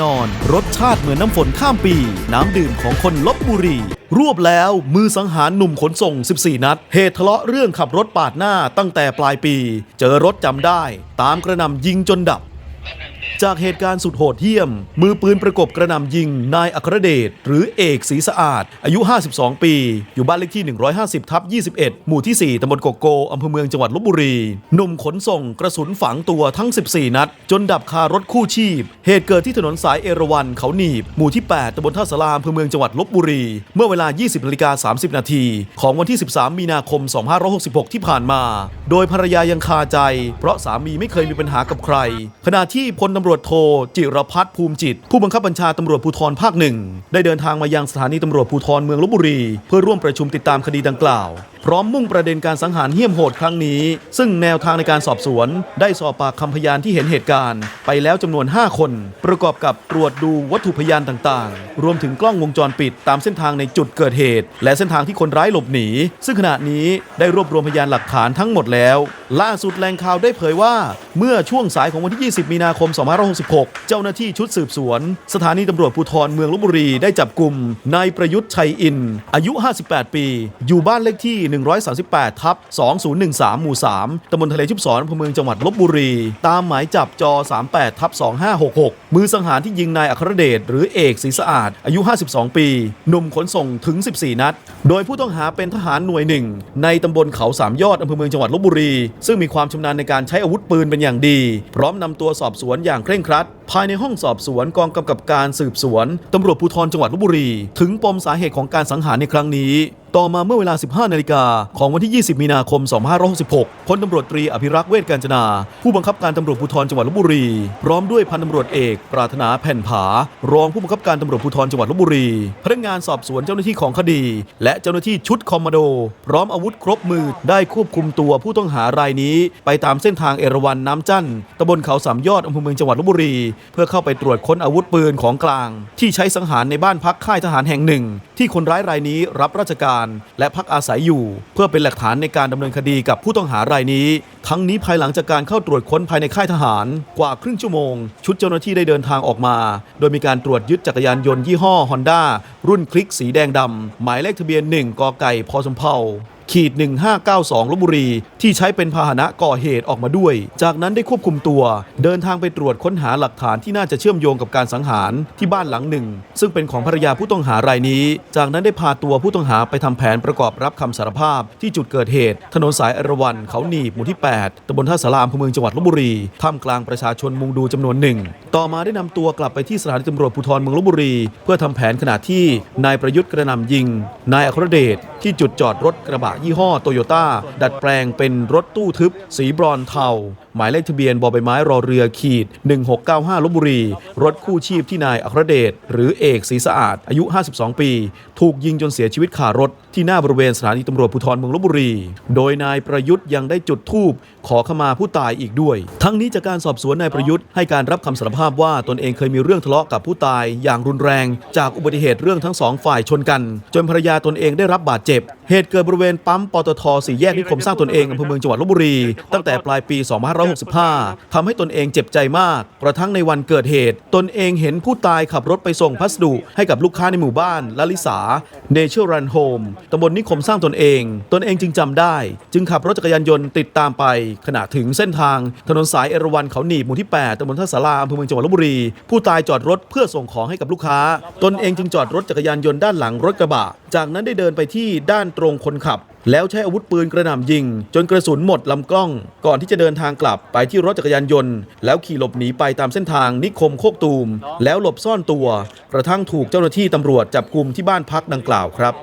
นอน รสชาติเหมือนน้ำฝนข้ามปี น้ำดื่มของคนลบบุรี รวบแล้วมือสังหารหนุ่มขนส่ง 14 นัด เหตุทะเลาะเรื่องขับรถปาดหน้าตั้งแต่ปลายปี เจอรถจำได้ ตามกระหน่ำยิงจนดับ จากเหตุการณ์สุดโหดเหี้ยม มือปืนประกบกระหน่ำยิง นายอัครเดช หรือเอกศรีสะอาด อายุ 52 ปี อยู่บ้านเลขที่ 150ทับ21 หมู่ที่ 4ตำบลโกโกอำเภอเมืองจังหวัดลบบุรี หนุ่มขนส่งกระสุนฝังตัวทั้ง 14 นัด จนดับคารถคู่ชีพ เหตุเกิดที่ถนนสายเอราวัณเขาหนีบ หมู่ที่ 8ตำบลท่าสลาอำเภอเมืองจังหวัดลบบุรี เมื่อเวลา 20นาฬิกา30 นาที ของวันที่ 13 มีนาคม 2566 ที่ผ่านมา โดยภรรยายังคาใจ เพราะสามีไม่เคยมีปัญหากับใคร ขณะที่พลตำรวจโทจิรพัฒน์ภูมิจิต ผู้บังคับบัญชาตำรวจภูธรภาคหนึ่งได้เดินทางมายังสถานีตำรวจภูธรเมืองลบบุรี เพื่อร่วมประชุมติดตามคดีดังกล่าวพร้อมมุ่งประเด็นการสังหารเหี้ยมโหดครั้งนี้ ซึ่งแนวทางในการสอบสวน ได้สอบปากคำพยานที่เห็นเหตุการณ์ ไปแล้วจำนวน 5 คน ประกอบกับตรวจดูวัตถุพยานต่างๆ รวมถึงกล้องวงจรปิดตามเส้นทางในจุดเกิดเหตุ และเส้นทางที่คนร้ายหลบหนี ซึ่งขณะนี้ได้รวบรวมพยานหลักฐานทั้งหมดแล้ว ล่าสุดแหล่งข่าวได้เผยว่า เมื่อช่วงสายของวันที่ 20 มีนาคม 2566 เจ้าหน้าที่ชุดสืบสวน สถานีตำรวจภูธรเมืองลบบุรีได้จับกลุ่มนายประยุทธ์ชัยอิน อายุ 58 ปี อยู่บ้านเลขที่138ทับ2013 หมู่ 3ตำบลทะเลชุบศรอำเภอเมืองจังหวัดลบบุรี ตามหมายจับจ38ทับ2566 มือสังหารที่ยิงนายอัครเดชหรือเอกศรีสะอาด อายุ 52 ปี หนุ่มขนส่งถึง 14 นัด โดยผู้ต้องหาเป็นทหารหน่วยหนึ่ง ในตำบลเขาสามยอดอำเภอเมืองจังหวัดลบบุรี ซึ่งมีความชำนาญในการใช้อาวุธปืนเป็นอย่างดี พร้อมนำตัวสอบสวนอย่างเคร่งครัด ภายในห้องสอบสวนกองกำกับการสืบสวนตำรวจภูธรจังหวัดลบบุรี ถึงปมสาเหตุของการสังหารในครั้งนี้ ต่อมาเมื่อเวลา 15 นาฬิกาของวันที่ 20 มีนาคม 2566พลตำรวจตรีอภิรักษ์เวชการจนา ผู้บังคับการตำรวจภูธรจังหวัดลบบุรี พร้อมด้วยพันตำรวจเอก ปรารถนาแผ่นผา รองผู้บังคับการตำรวจภูธรจังหวัดลบบุรี พนักงานสอบสวนเจ้าหน้าที่ของคดี และเจ้าหน้าที่ชุดคอมมานโด พร้อมอาวุธครบมือได้ควบคุมตัวผู้ต้องหารายนี้ ไปตามเส้นทางเอราวัณน้ำจั่นตำบลเขาสามยอดอำเภอเมืองจังหวัดลบบุรี เพื่อเข้าไปตรวจค้นอาวุธปืนของกลาง ที่ใช้สังหารในบ้านพักค่ายทหารแห่งหนึ่ง ที่คนร้ายรายนี้รับราชการและพักอาศัยอยู่ เพื่อเป็นหลักฐานในการดำเนินคดีกับผู้ต้องหารายนี้ ทั้งนี้ภายหลังจากการเข้าตรวจค้นภายในค่ายทหาร กว่าครึ่งชั่วโมง ชุดเจ้าหน้าที่ได้เดินทางออกมา โดยมีการตรวจยึดจักรยานยนต์ยี่ห้อฮอนด้ารุ่นคลิกสีแดงดำหมายเลขทะเบียน 1กไก่พอสมเพา ขีด1592ลบบุรี ที่ใช้เป็นพาหนะก่อเหตุออกมาด้วย จากนั้นได้ควบคุมตัว เดินทางไปตรวจค้นหาหลักฐานที่น่าจะเชื่อมโยงกับการสังหารที่บ้านหลังหนึ่ง ซึ่งเป็นของภรรยาผู้ต้องหารายนี้ จากนั้นได้พาตัวผู้ต้องหาไปทำแผนประกอบรับคำสารภาพ ที่จุดเกิดเหตุ ถนนสายอรวันเขาหนีบหมู่ที่ 8ตำบลท่าสารามอำเภอเมืองจังหวัดลบบุรีท่ามกลางประชาชนมุงดูจำนวนหนึ่ง ต่อมาได้นำตัวกลับไปที่สถานีตำรวจภูธรเมืองลบบุรี เพื่อทำแผนขณะที่นายประยุทธ์กระนำยิง นายอัครเดชที่จุดจอดรถกระบะยี่ห้อโตโยต้าดัดแปลงเป็นรถตู้ทึบ สีบรอนเทา หมายเลขทะเบียนบอใบไม้รอเรือขีด 1695ลบบุรี รถคู่ชีพที่นายอัครเดชหรือเอกศรีสะอาด อายุ 52 ปี ถูกยิงจนเสียชีวิตคารถ ที่หน้าบริเวณสถานีตำรวจภูธรเมืองลบบุรี โดยนายประยุทธ์ยังได้จุดธูปขอขมาผู้ตายอีกด้วย ทั้งนี้จากการสอบสวนนายประยุทธ์ให้การรับคำสารภาพว่าตนเองเคยมีเรื่องทะเลาะกับผู้ตาย อย่างรุนแรง จากอุบัติเหตุเรื่องทั้งสองฝ่ายชนกัน จนภรรยาตนเองได้รับบาดเจ็บ เหตุเกิดบริเวณปั๊มปตทสี่แยกนิคมสร้างตนเองอำเภอเมืองจังหวัดลบบุรีตั้งแต่ปลายปี2 5 2565 ทำให้ตนเองเจ็บใจมาก กระทั่งในวันเกิดเหตุ ตนเองเห็นผู้ตายขับรถไปส่งพัสดุ ให้กับลูกค้าในหมู่บ้านลลิสาเนเชอร์รันโฮมตำบลนิคมสร้างตนเอง ตนเองจึงจำได้ จึงขับรถจักรยานยนต์ติดตามไป ขณะถึงเส้นทาง ถนนสายเอราวัณเขาหนีบหมู่ที่ 8ตำบลท่าสาราอำเภอเมืองจังหวัดลบบุรี ผู้ตายจอดรถเพื่อส่งของให้กับลูกค้า ตนเองจึงจอดรถจักรยานยนต์ด้านหลังรถกระบะ จากนั้นได้เดินไปที่ด้านตรงคนขับแล้วใช้อาวุธปืนกระหน่ำยิง จนกระสุนหมดลำกล้อง ก่อนที่จะเดินทางกลับไปที่รถจักรยานยนต์ แล้วขี่หลบหนีไปตามเส้นทางนิคมโคกตูม แล้วหลบซ่อนตัว กระทั่งถูกเจ้าหน้าที่ตำรวจจับกลุ่มที่บ้านพักดังกล่าวครับ